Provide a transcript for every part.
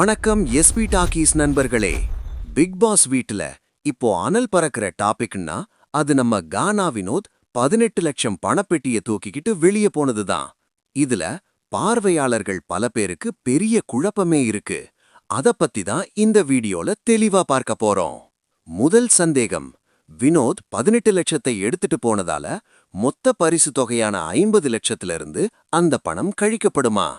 வணக்கம் SP talkies நண்பர்களே. Big pass வீட்டில் இப்போ அனல் பறக்கிற டாபிக்னா அது நம்ம கானா வினோத் பதினெட்டு லட்சம் பணப்பெட்டியை தூக்கிக்கிட்டு வெளியே போனதுதான். இதுல பார்வையாளர்கள் பல பேருக்கு பெரிய குழப்பமே இருக்கு. அத பத்தி தான் இந்த வீடியோல தெளிவா பார்க்க போறோம். முதல் சந்தேகம் வினோத் பதினெட்டு லட்சத்தை எடுத்துட்டு போனதால மொத்த பரிசு தொகையான ஐம்பது லட்சத்துல இருந்து அந்த பணம் கழிக்கப்படுமா?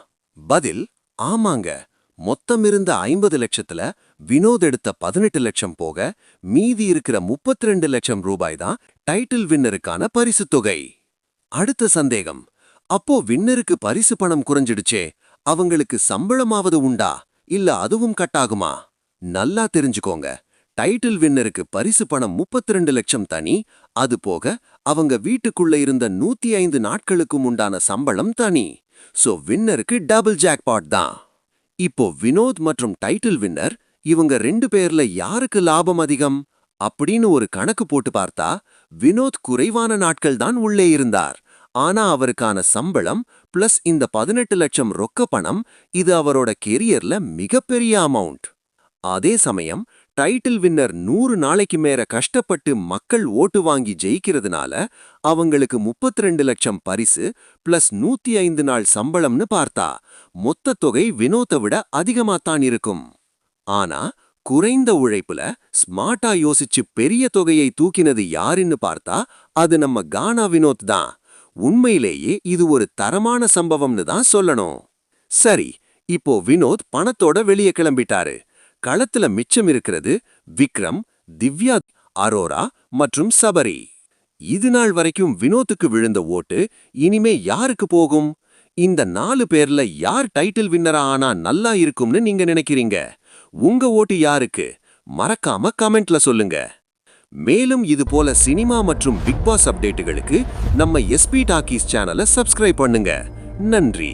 பதில் ஆமாங்க. மொத்தம் இருந்த ஐம்பது லட்சத்துல வினோத் எடுத்த பதினெட்டு லட்சம் போக மீதி இருக்கிற 32 லட்சம் ரூபாய் தான் டைட்டில் வின்னருக்கான பரிசு தொகை. அடுத்த சந்தேகம். அப்போ வின்னருக்கு பரிசு பணம் குறைஞ்சிடுச்சே அவங்களுக்கு சம்பளமாவது உண்டா இல்ல அதுவும் கட்டாகுமா? நல்லா தெரிஞ்சுக்கோங்க. டைட்டில் வின்னருக்கு பரிசு பணம் 32 லட்சம் தனி அது போக அவங்க வீட்டுக்குள்ள இருந்த 105 நாட்களுக்கும் உண்டான சம்பளம் தனி. சோ வின்னருக்கு டபுள் ஜாக்பாட் தான். இப்போ வினோத் மற்றும் டைட்டில் வின்னர் இவங்க ரெண்டு பேர்ல யாருக்கு லாபம் அதிகம்? அப்படின்னு ஒரு கணக்கு போட்டு பார்த்தா வினோத் குறைவான நாட்கள் தான் உள்ளே இருந்தார். ஆனா அவருக்கான சம்பளம் பிளஸ் இந்த பதினெட்டு லட்சம் ரொக்க பணம் இது அவரோட கெரியர்ல மிகப்பெரிய அமௌண்ட் அதே சமயம் டைட்டில் வின்னர் நூறு நாளைக்கு மேல கஷ்டப்பட்டு மக்கள் ஓட்டு வாங்கி ஜெயிக்கிறதுனால அவங்களுக்கு 32 லட்சம் பரிசு பிளஸ் நூத்தி ஐந்து நாள் சம்பளம்னு பார்த்தா. மொத்த தொகை வினோத்தை விட அதிகமாத்தான் இருக்கும். ஆனா குறைந்த உழைப்புல ஸ்மார்ட்டா யோசிச்சு பெரிய தொகையை தூக்கினது யாருன்னு பார்த்தா அது நம்ம கானா வினோத் தான். உண்மையிலேயே இது ஒரு தரமான சம்பவம்னு தான் சொல்லணும். சரி இப்போ வினோத் பணத்தோட வெளியே கிளம்பிட்டாரு. களத்துல மிச்சம் இருக்கிறது விக்ரம் திவ்யா அரோரா மற்றும் சபரி. இது நாள் வரைக்கும் வினோத்துக்கு விழுந்த ஓட்டு இனிமே யாருக்கு போகும்? இந்த நாலு பேர்ல யார் டைட்டில் வின்னரா ஆனா நல்லா இருக்கும்னு நீங்க நினைக்கிறீங்க? உங்க ஓட்டு யாருக்கு? மறக்காம கமெண்ட்ல சொல்லுங்க. மேலும் இது போல சினிமா மற்றும் பிக் பாஸ் அப்டேட்டுகளுக்கு நம்ம எஸ்பி டாக்கீஸ் சேனலை சப்ஸ்கிரைப் பண்ணுங்க. நன்றி.